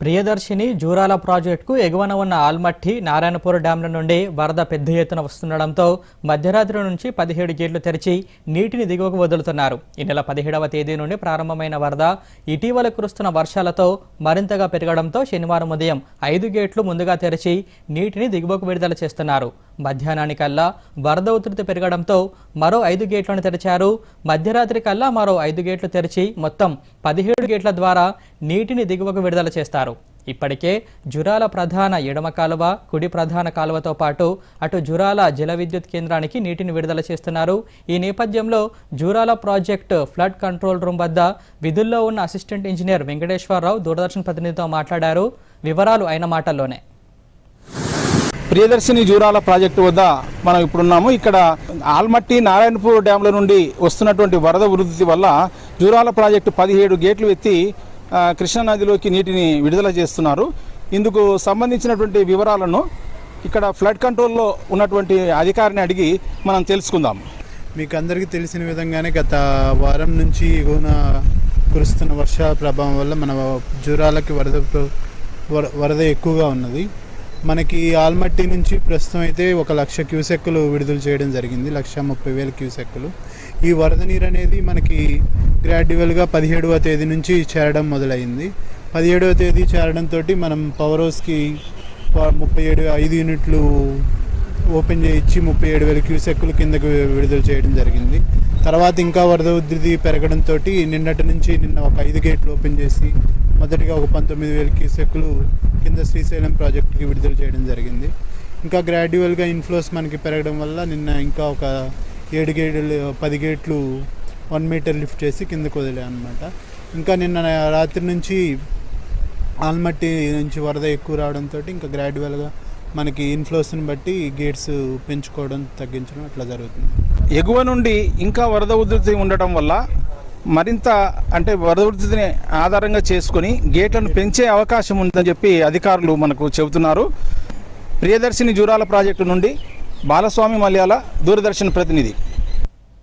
ప్రియదర్శిని జూరాల ప్రాజెక్టుకు ఎగువన ఉన్న ఆల్మట్టి నారాయణపూర్ డ్యాంల నుండి వరద పెద్ద ఎత్తున వస్తుండడంతో మధ్యరాత్రి నుంచి పదిహేడు గేట్లు తెరిచి నీటిని దిగువకు వదులుతున్నారు. ఈ నెల పదిహేడవ తేదీ నుండి ప్రారంభమైన వరద ఇటీవల కురుస్తున్న వర్షాలతో మరింతగా పెరగడంతో శనివారం ఉదయం ఐదు గేట్లు ముందుగా తెరిచి నీటిని దిగువకు విడుదల చేస్తున్నారు. మధ్యాహ్నానికల్లా వరద ఉధృతి పెరగడంతో మరో ఐదు గేట్లను తెరిచారు. మధ్యరాత్రి కల్లా మరో ఐదు గేట్లు తెరిచి మొత్తం పదిహేడు గేట్ల ద్వారా నీటిని దిగువకు విడుదల చేస్తారు. ఇప్పటికే జురాల ప్రధాన ఎడమ కాలువ కుడి ప్రధాన కాలువతో పాటు అటు జురాల జల విద్యుత్ కేంద్రానికి నీటిని విడుదల చేస్తున్నారు. ఈ నేపథ్యంలో Jurala project flood control room వద్ద విధుల్లో ఉన్న అసిస్టెంట్ ఇంజనీర్ వెంకటేశ్వరరావు దూరదర్శన్ ప్రతినిధితో మాట్లాడారు. వివరాలు ఆయన మాటల్లోనే. ప్రియదర్శిని జూరాల ప్రాజెక్టు వద్ద మనం ఇప్పుడున్నాము. ఇక్కడ ఆల్మట్టి నారాయణపూర్ డ్యాంల నుండి వస్తున్నటువంటి వరద వృద్ధి వల్ల జూరాల ప్రాజెక్టు పదిహేడు గేట్లు ఎత్తి కృష్ణానదిలోకి నీటిని విడుదల చేస్తున్నారు. ఇందుకు సంబంధించినటువంటి వివరాలను ఇక్కడ ఫ్లడ్ కంట్రోల్లో ఉన్నటువంటి అధికారిని అడిగి మనం తెలుసుకుందాం. మీకు అందరికీ తెలిసిన విధంగానే గత వారం నుంచి ఎగువన కురుస్తున్న వర్షాల ప్రభావం వల్ల మన జూరాలకి వరద వర- వరద ఎక్కువగా ఉన్నది. మనకి ఆల్మట్టి నుంచి ప్రస్తుతం అయితే ఒక లక్ష క్యూసెక్కులు విడుదల చేయడం జరిగింది. లక్ష ముప్పై వేల క్యూసెక్కులు. ఈ వరద నీరు అనేది మనకి గ్రాడ్యువల్గా పదిహేడవ తేదీ నుంచి చేరడం మొదలైంది. పదిహేడవ తేదీ చేరడంతో మనం పవర్ హౌస్కి ప- ముప్పై ఏడు ఐదు యూనిట్లు ఓపెన్ చేయించి ముప్పై ఏడు వేల క్యూసెక్కులు కిందకు విడుదల చేయడం జరిగింది. తర్వాత ఇంకా వరద ఉధృతి పెరగడంతో నిన్నటి నుంచి నిన్న ఒక ఐదు గేట్లు ఓపెన్ చేసి మొదటిగా ఒక పంతొమ్మిది వేల క్యూసెక్కులు కింద శ్రీశైలం ప్రాజెక్టుకి విడుదల చేయడం జరిగింది. ఇంకా గ్రాడ్యువల్గా ఇన్ఫ్లోస్ మనకి పెరగడం వల్ల నిన్న ఇంకా ఒక ఏడు గేట్లు పది గేట్లు వన్ మీటర్ లిఫ్ట్ చేసి కిందకు వదిలే అనమాట ఇంకా నిన్న రాత్రి నుంచి ఆల్మట్టి నుంచి వరద ఎక్కువ రావడంతో ఇంకా గ్రాడ్యువల్గా మనకి ఇన్ఫ్లోస్ని బట్టి గేట్స్ పెంచుకోవడం తగ్గించడం అట్లా జరుగుతుంది. ఎగువ నుండి ఇంకా వరద ఉధృతి ఉండటం వల్ల మరింత అంటే వరద ఆధారంగా చేసుకొని గేట్లను పెంచే అవకాశం ఉందని చెప్పి అధికారులు మనకు చెబుతున్నారు. ప్రియదర్శిని జూరాల ప్రాజెక్టు నుండి బాలస్వామి మలయాళ దూరదర్శన్ ప్రతినిధి.